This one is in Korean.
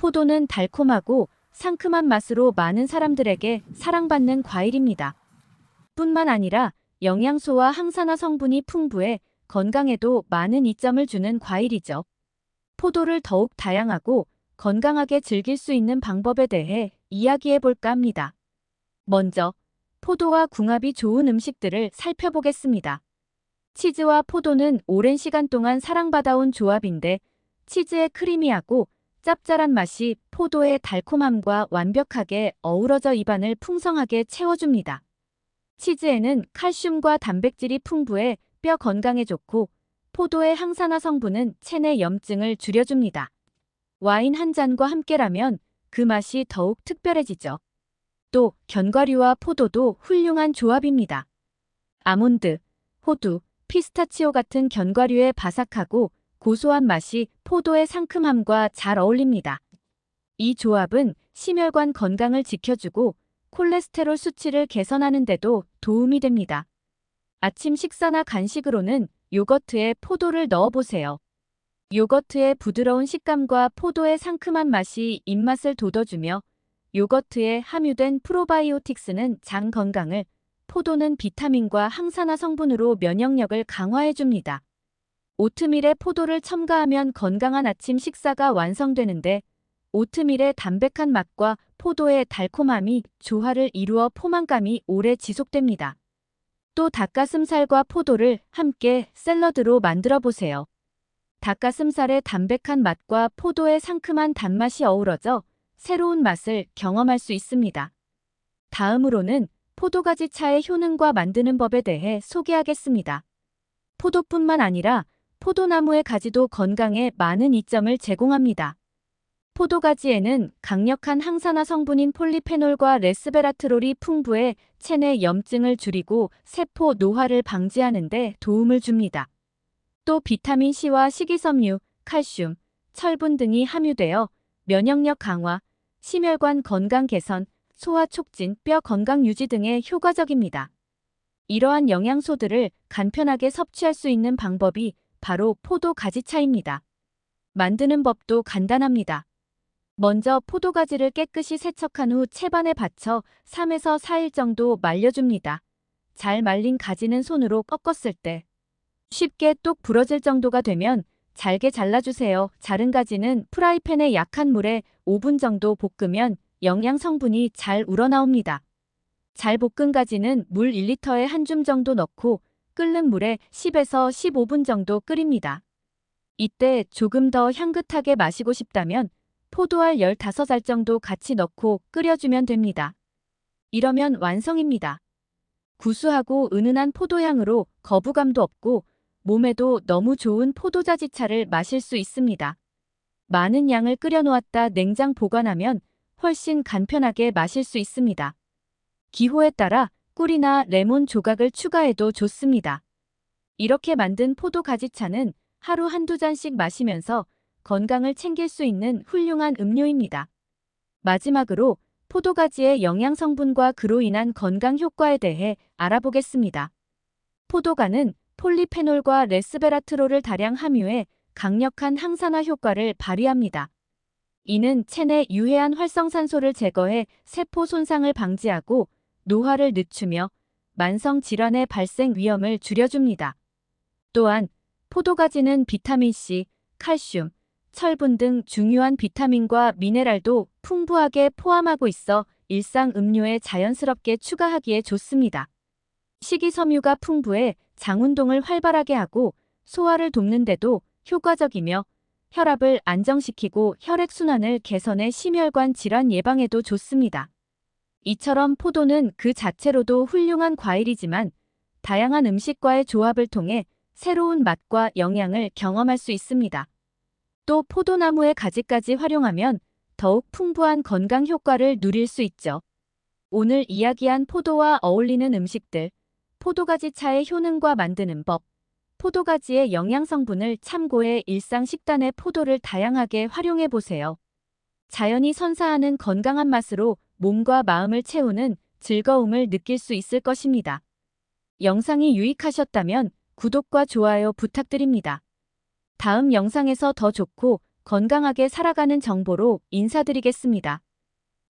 포도는 달콤하고 상큼한 맛으로 많은 사람들에게 사랑받는 과일입니다. 뿐만 아니라 영양소와 항산화 성분이 풍부해 건강에도 많은 이점을 주는 과일이죠. 포도를 더욱 다양하고 건강하게 즐길 수 있는 방법에 대해 이야기해 볼까 합니다. 먼저 포도와 궁합이 좋은 음식들을 살펴보겠습니다. 치즈와 포도는 오랜 시간 동안 사랑받아온 조합인데 치즈의 크리미하고 짭짤한 맛이 포도의 달콤함과 완벽하게 어우러져 입안을 풍성하게 채워줍니다. 치즈에는 칼슘과 단백질이 풍부해 뼈 건강에 좋고 포도의 항산화 성분은 체내 염증을 줄여줍니다. 와인 한 잔과 함께라면 그 맛이 더욱 특별해지죠. 또 견과류와 포도도 훌륭한 조합입니다. 아몬드, 호두, 피스타치오 같은 견과류의 바삭하고 고소한 맛이 포도의 상큼함과 잘 어울립니다. 이 조합은 심혈관 건강을 지켜주고 콜레스테롤 수치를 개선하는 데도 도움이 됩니다. 아침 식사나 간식으로는 요거트에 포도를 넣어보세요. 요거트의 부드러운 식감과 포도의 상큼한 맛이 입맛을 돋워주며 요거트에 함유된 프로바이오틱스는 장 건강을, 포도는 비타민과 항산화 성분으로 면역력을 강화해줍니다. 오트밀에 포도를 첨가하면 건강한 아침 식사가 완성되는데 오트밀의 담백한 맛과 포도의 달콤함이 조화를 이루어 포만감이 오래 지속됩니다. 또 닭가슴살과 포도를 함께 샐러드로 만들어 보세요. 닭가슴살의 담백한 맛과 포도의 상큼한 단맛이 어우러져 새로운 맛을 경험할 수 있습니다. 다음으로는 포도가지 차의 효능과 만드는 법에 대해 소개하겠습니다. 포도뿐만 아니라 포도나무의 가지도 건강에 많은 이점을 제공합니다. 포도가지에는 강력한 항산화 성분인 폴리페놀과 레스베라트롤이 풍부해 체내 염증을 줄이고 세포 노화를 방지하는 데 도움을 줍니다. 또 비타민C와 식이섬유, 칼슘, 철분 등이 함유되어 면역력 강화, 심혈관 건강 개선, 소화 촉진, 뼈 건강 유지 등에 효과적입니다. 이러한 영양소들을 간편하게 섭취할 수 있는 방법이 바로 포도 가지차입니다. 만드는 법도 간단합니다. 먼저 포도가지를 깨끗이 세척한 후 채반에 받쳐 3에서 4일 정도 말려줍니다. 잘 말린 가지는 손으로 꺾었을 때 쉽게 똑 부러질 정도가 되면 잘게 잘라주세요. 자른 가지는 프라이팬에 약한 물에 5분 정도 볶으면 영양 성분이 잘 우러나옵니다. 잘 볶은 가지는 물 1리터에 한 줌 정도 넣고 끓는 물에 10에서 15분 정도 끓입니다. 이때 조금 더 향긋하게 마시고 싶다면 포도알 15알 정도 같이 넣고 끓여주면 됩니다. 이러면 완성입니다. 구수하고 은은한 포도향으로 거부감도 없고 몸에도 너무 좋은 포도자지차를 마실 수 있습니다. 많은 양을 끓여놓았다 냉장 보관하면 훨씬 간편하게 마실 수 있습니다. 기호에 따라 꿀이나 레몬 조각을 추가해도 좋습니다. 이렇게 만든 포도 가지차는 하루 한두 잔씩 마시면서 건강을 챙길 수 있는 훌륭한 음료입니다. 마지막으로 포도가지의 영양 성분과 그로 인한 건강 효과에 대해 알아보겠습니다. 포도가는 폴리페놀과 레스베라트롤을 다량 함유해 강력한 항산화 효과를 발휘합니다. 이는 체내 유해한 활성산소를 제거해 세포 손상을 방지하고 노화를 늦추며 만성 질환의 발생 위험을 줄여줍니다. 또한 포도가지는 비타민C, 칼슘, 철분 등 중요한 비타민과 미네랄도 풍부하게 포함하고 있어 일상 음료에 자연스럽게 추가하기에 좋습니다. 식이섬유가 풍부해 장 운동을 활발하게 하고 소화를 돕는데도 효과적이며 혈압을 안정시키고 혈액순환을 개선해 심혈관 질환 예방에도 좋습니다. 이처럼 포도는 그 자체로도 훌륭한 과일이지만 다양한 음식과의 조합을 통해 새로운 맛과 영양을 경험할 수 있습니다. 또 포도나무의 가지까지 활용하면 더욱 풍부한 건강 효과를 누릴 수 있죠. 오늘 이야기한 포도와 어울리는 음식들, 포도가지 차의 효능과 만드는 법, 포도가지의 영양 성분을 참고해 일상 식단에 포도를 다양하게 활용해 보세요. 자연이 선사하는 건강한 맛으로 몸과 마음을 채우는 즐거움을 느낄 수 있을 것입니다. 영상이 유익하셨다면 구독과 좋아요 부탁드립니다. 다음 영상에서 더 좋고 건강하게 살아가는 정보로 인사드리겠습니다.